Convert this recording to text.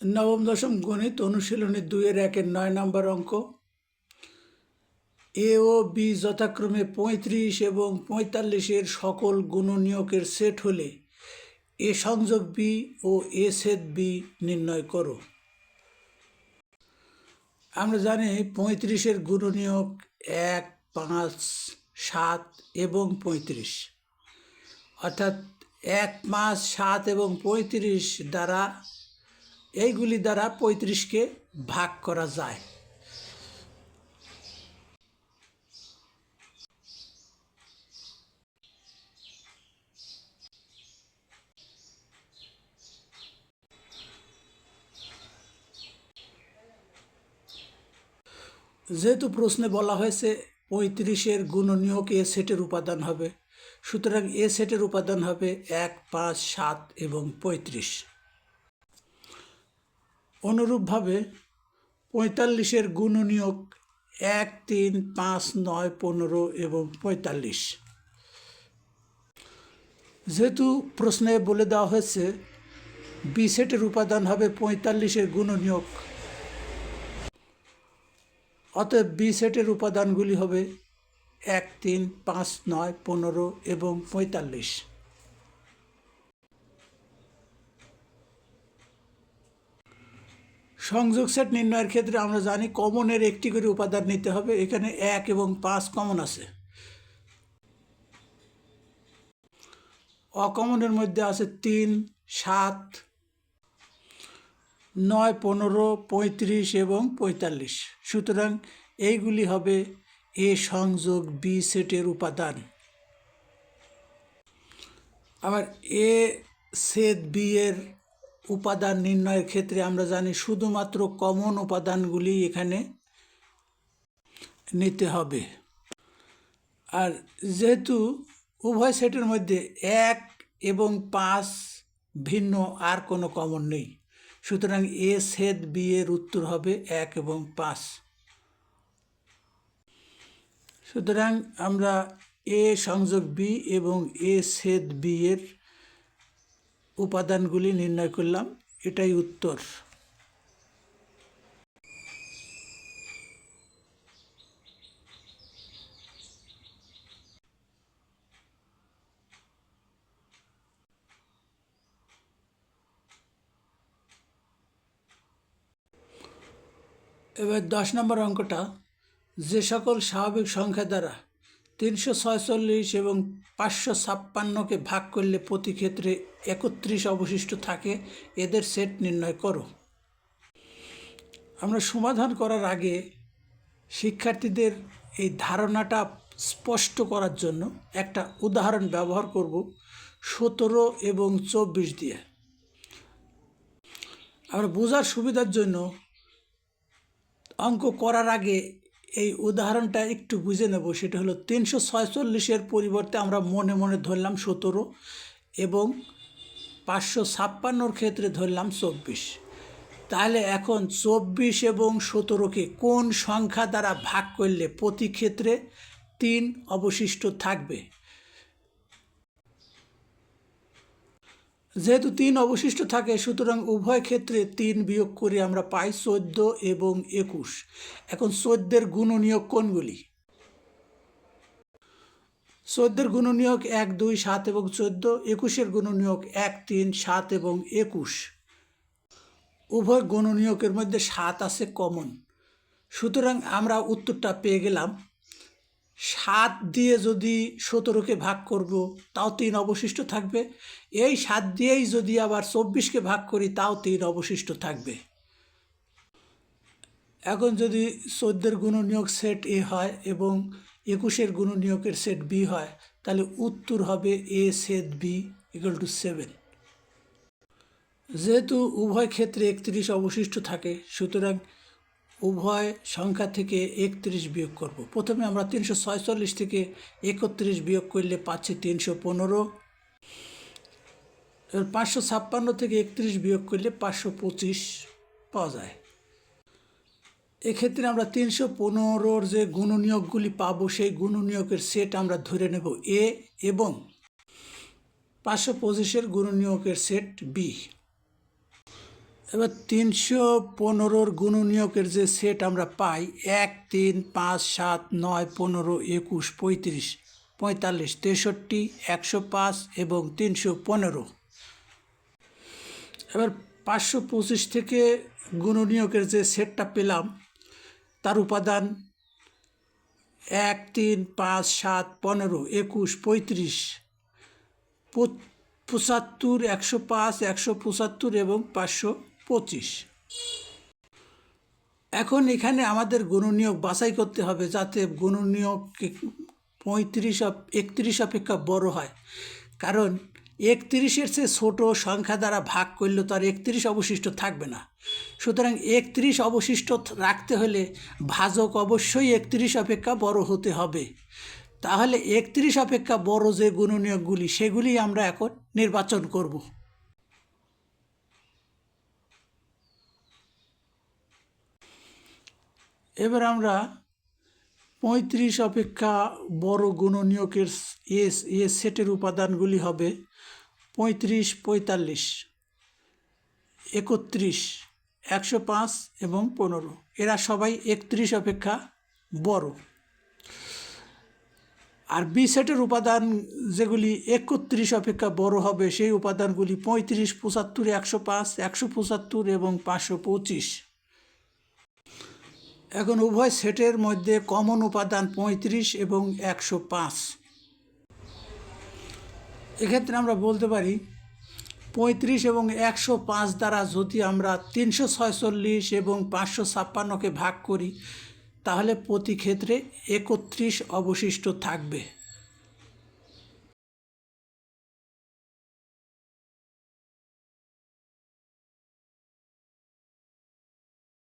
নবম দশম গণিত অনুশীলনী দুইয়ের একের নয় নম্বর অঙ্ক। এ ও বি যথাক্রমে পঁয়ত্রিশ এবং পঁয়তাল্লিশের সকল গুণনীয়কের সেট হলে এ সংযোগ বি ও এ সেট বি নির্ণয় করো। আমরা জানি পঁয়ত্রিশের গুণনীয়ক এক, পাঁচ, সাত এবং পঁয়ত্রিশ। অর্থাৎ এক, পাঁচ, সাত এবং পঁয়ত্রিশ দ্বারা এইগুলি দ্বারা পঁয়ত্রিশকে ভাগ করা যায়। যেহেতু প্রশ্নে বলা হয়েছে পঁয়ত্রিশের গুণনীয়ক এ সেটের উপাদান হবে, সুতরাং এ সেটের উপাদান হবে এক, পাঁচ, সাত এবং পঁয়ত্রিশ। অনুরূপভাবে পঁয়তাল্লিশের গুণনীয়ক এক, তিন, পাঁচ, নয়, পনেরো এবং পঁয়তাল্লিশ। যেহেতু প্রশ্নে বলে দেওয়া হয়েছে বি সেটের উপাদান হবে পঁয়তাল্লিশের গুণনীয়ক। অতএব বি সেটের উপাদানগুলি হবে এক, তিন, পাঁচ, নয়, পনেরো এবং পঁয়তাল্লিশ। সংযোগ সেট নির্ণয়ের ক্ষেত্রে আমরা জানি কমনের একটি করে উপাদান নিতে হবে। এখানে এক এবং পাঁচ কমন আছে। অকমনের মধ্যে আছে তিন, সাত, নয়, পনেরো, পঁয়ত্রিশ এবং পঁয়তাল্লিশ। সুতরাং এইগুলি হবে এ সংযোগ বি সেটের উপাদান। আবার এ সেট বি এর উপাদান নির্ণয়ের ক্ষেত্রে আমরা জানি শুধুমাত্র কমন উপাদানগুলি এখানে নিতে হবে। আর যেহেতু উভয় সেটের মধ্যে এক এবং পাঁচ ভিন্ন আর কোনো কমন নেই, সুতরাং এ সেট বি এর উত্তর হবে এক এবং পাঁচ। সুতরাং আমরা এ সংযোগ বি এবং এ সেট বি এর উপাদানগুলি নির্ণয় করলাম এটাই উত্তর। এবার দশ নম্বর অঙ্কটা যে সকল স্বাভাবিক সংখ্যা দ্বারা তিনশো ছয়চল্লিশ এবং পাঁচশো ছাপ্পান্নকে ভাগ করলে প্রতি ক্ষেত্রে একত্রিশ অবশিষ্ট থাকে। এদের সেট নির্ণয় করো। আমরা সমাধান করার আগে শিক্ষার্থীদের এই ধারণাটা স্পষ্ট করার জন্য একটা উদাহরণ ব্যবহার করব সতেরো এবং চব্বিশ দিয়ে। আমরা বোঝার সুবিধার জন্য অঙ্ক করার আগে এই উদাহরণটা একটু বুঝে নেব, সেটা হলো তিনশো ছয়চল্লিশের পরিবর্তে আমরা মনে মনে ধরলাম সতেরো এবং পাঁচশো ছাপ্পান্নর ক্ষেত্রে ধরলাম চব্বিশ। তাহলে এখন চব্বিশ এবং সতেরোকে কোন সংখ্যা দ্বারা ভাগ করলে প্রতি ক্ষেত্রে তিন অবশিষ্ট থাকবে? যেহেতু তিন অবশিষ্ট থাকে, সুতরাং উভয় ক্ষেত্রে তিন বিয়োগ করে আমরা পাই চোদ্দ এবং একুশ। এখন চোদ্দের গুণনীয়ক কোনগুলি? চোদ্দের গুণনীয়ক এক, দুই, সাত এবং চোদ্দ, একুশের গুণনীয়ক এক, তিন, সাত এবং একুশ। উভয় গুণনীয়কের মধ্যে সাত আছে কমন। সুতরাং আমরা উত্তরটা পেয়ে গেলাম। সাত দিয়ে যদি সতেরোকে ভাগ করব, তাও তিন অবশিষ্ট থাকবে। এই সাত দিয়েই যদি আবার চব্বিশকে ভাগ করি, তাও তিন অবশিষ্ট থাকবে। এখন যদি চোদ্দের গুণনীয়ক সেট এ হয় এবং একুশের গুণনীয়কের সেট বি হয়, তাহলে উত্তর হবে A set B equal to seven যেহেতু উভয় ক্ষেত্রে একত্রিশ অবশিষ্ট থাকে, সুতরাং উভয় সংখ্যা থেকে একত্রিশ বিয়োগ করব। প্রথমে আমরা তিনশো ছয়চল্লিশ থেকে একত্রিশ বিয়োগ করলে পাচ্ছি তিনশো পনেরো। পাঁচশো ছাপ্পান্ন থেকে একত্রিশ বিয়োগ করলে পাঁচশো পঁচিশ পাওয়া যায়। এক্ষেত্রে আমরা তিনশো পনেরোর যে গুণনীয়কগুলি পাবো, সেই গুণনীয়কের সেট আমরা ধরে নেব এ এবং পাঁচশো পঁচিশের গুণনীয়কের সেট বি। এবার তিনশো পনেরোর গুণনীয়কের যে সেট আমরা পাই, এক, তিন, পাঁচ, সাত, নয়, পনেরো, একুশ, পঁয়ত্রিশ, পঁয়তাল্লিশ, তেষট্টি, একশো পাঁচ এবং তিনশো পনেরো। এবার পাঁচশো পঁচিশ থেকে গুণনীয়কের যে সেটটা পেলাম, তার উপাদান এক, তিন, পাঁচ, সাত, পনেরো, একুশ, পঁয়ত্রিশ, পঁচাত্তর, একশো পাঁচ, একশো পঁচাত্তর এবং পাঁচশো পঁচিশ। এখন এখানে আমাদের গুণনীয়ক বাছাই করতে হবে যাতে গুণনীয়ক পঁয়ত্রিশ একত্রিশ অপেক্ষা বড় হয়। কারণ একত্রিশের চেয়ে ছোটো সংখ্যা দ্বারা ভাগ করলে তো আর একত্রিশ অবশিষ্ট থাকবে না। সুতরাং একত্রিশ অবশিষ্ট রাখতে হলে ভাজক অবশ্যই একত্রিশ অপেক্ষা বড় হতে হবে। তাহলে একত্রিশ অপেক্ষা বড় যে গুণনীয়কগুলি সেগুলি আমরা এখন নির্বাচন করব। এবার আমরা পঁয়ত্রিশ অপেক্ষা বড় গুণনীয়কের এস এ সেটের উপাদানগুলি হবে পঁয়ত্রিশ, পঁয়তাল্লিশ, একত্রিশ, একশো পাঁচ এবং পনেরো। এরা সবাই একত্রিশ অপেক্ষা বড়। আর বি সেটের উপাদান যেগুলি একত্রিশ অপেক্ষা বড় হবে, সেই উপাদানগুলি পঁয়ত্রিশ, পঁচাত্তর, একশো পাঁচ, একশো পঁচাত্তর এবং পাঁচশো পঁচিশ। এখন উভয় সেটের মধ্যে কমন উপাদান পঁয়ত্রিশ এবং একশো পাঁচ। এক্ষেত্রে আমরা বলতে পারি, পঁয়ত্রিশ এবং একশো পাঁচ দ্বারা যদি আমরা তিনশো ছয়চল্লিশ এবং পাঁচশো ছাপ্পান্নকে ভাগ করি, তাহলে প্রতি ক্ষেত্রে একত্রিশ অবশিষ্ট থাকবে।